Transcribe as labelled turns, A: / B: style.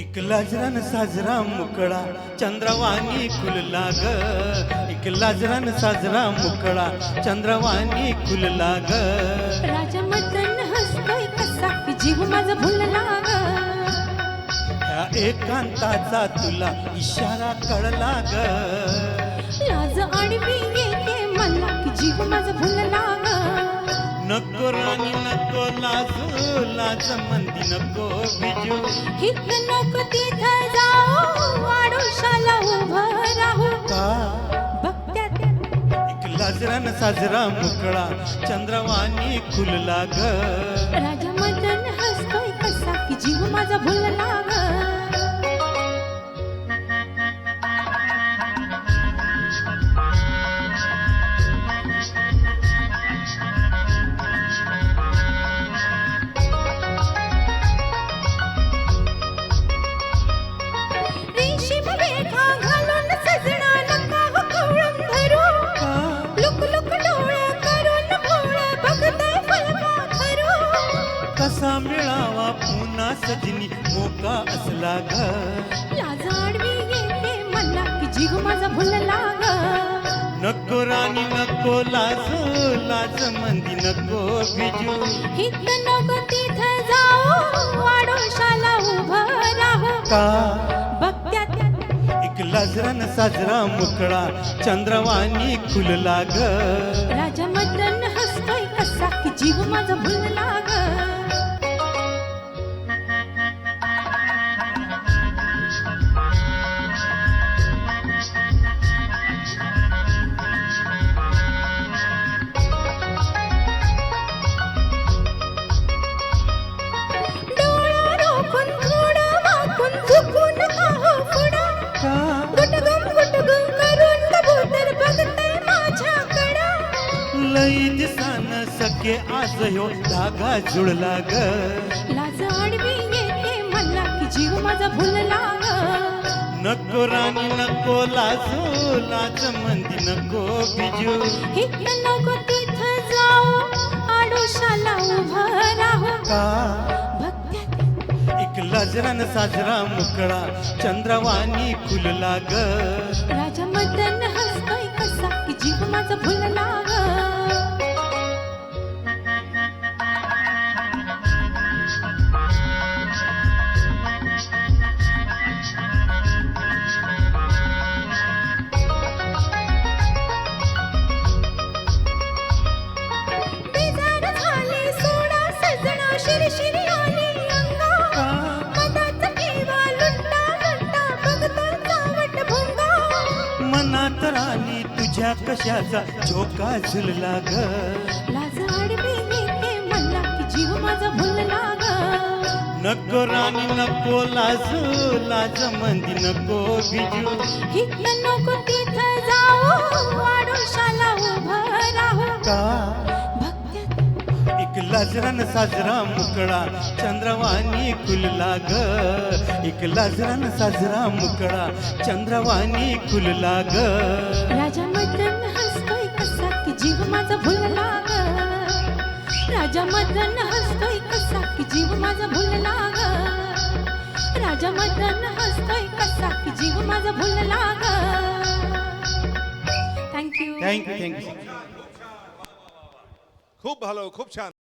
A: इकलाजरान साजरा मुकळा चंद्रवाणी खुलला ग इकलाजरान साजरा मुकळा चंद्रवाणी खुलला ग
B: राजा मदन हसतोय कसा जीव माझा भुलला ग
A: ह्या एकांताचा तुला इशारा कळला ग
B: लाज आडवी येते मला की जीव माझा भुलला
A: नको राणी नको लाजू लाज मंदी नको बिजू
B: हित नको तिथं जाऊ आडोशाला उभं राहू.
A: का?
B: बघत्यात.
A: इकलाजरान साजरा मुकळा चंद्रवाणी खुलला ग
B: राजा मदन हसतोय कसा की जीव माझा भुलला ग
A: कसा मिळावा पुन्हा सजनी मोका असला ग.
B: लाज आडवी येते मला की जीव माझा भुलला ग
A: नको राणी नको लाज लाज मंदी नको बिजू.
B: हित नको तिथं जाऊ आडोशाला उभं राहू.
A: का?
B: बघत्यात
A: एक लाजरान साजरा मुकळा चंद्रवाणी खुलला ग
B: राजा मदन हसतोय कसा की जीव माझा भुलला ग
A: सखे आज ह्यो धागा जुळला ग
B: लाज आडवी येते मला की जीव माझा भुलला
A: नको राणी नको लाजू लाज मंदी नको बिजू.
B: हित नको तिथं जाऊ आडोशाला उभं राहू.
A: का? लाजरान साजरा मुकळा चंद्रवाणी खुलला ग
B: राजा मदन हसतोय कसा की जीव माझा भुलला मनात
A: राणी तुझ्या कशाचा झोका झुलला ग
B: जीव माझा भुलला ग
A: नको राणी नको लाजू लाज मंदी नको बिजू.
B: हित नको तिथं जाऊ आडोशाला उभं राहू.
A: का? इकलाजरान साजरा मुकळा चंद्रवाणी खुलला ग इकलाजरान साजरा मुकळा चंद्रवाणी खुलला ग
B: राजा मदन हसतोय कसा की जीव माझा भुलला ग राजा मदन हसतोय कसा की जीव माझा भुलला ग राजा मदन हसतोय कसा की जीव माझा भुलला ग थँक्यू
A: थँक्यू थँक्यू
C: खूप भालो खूप छान.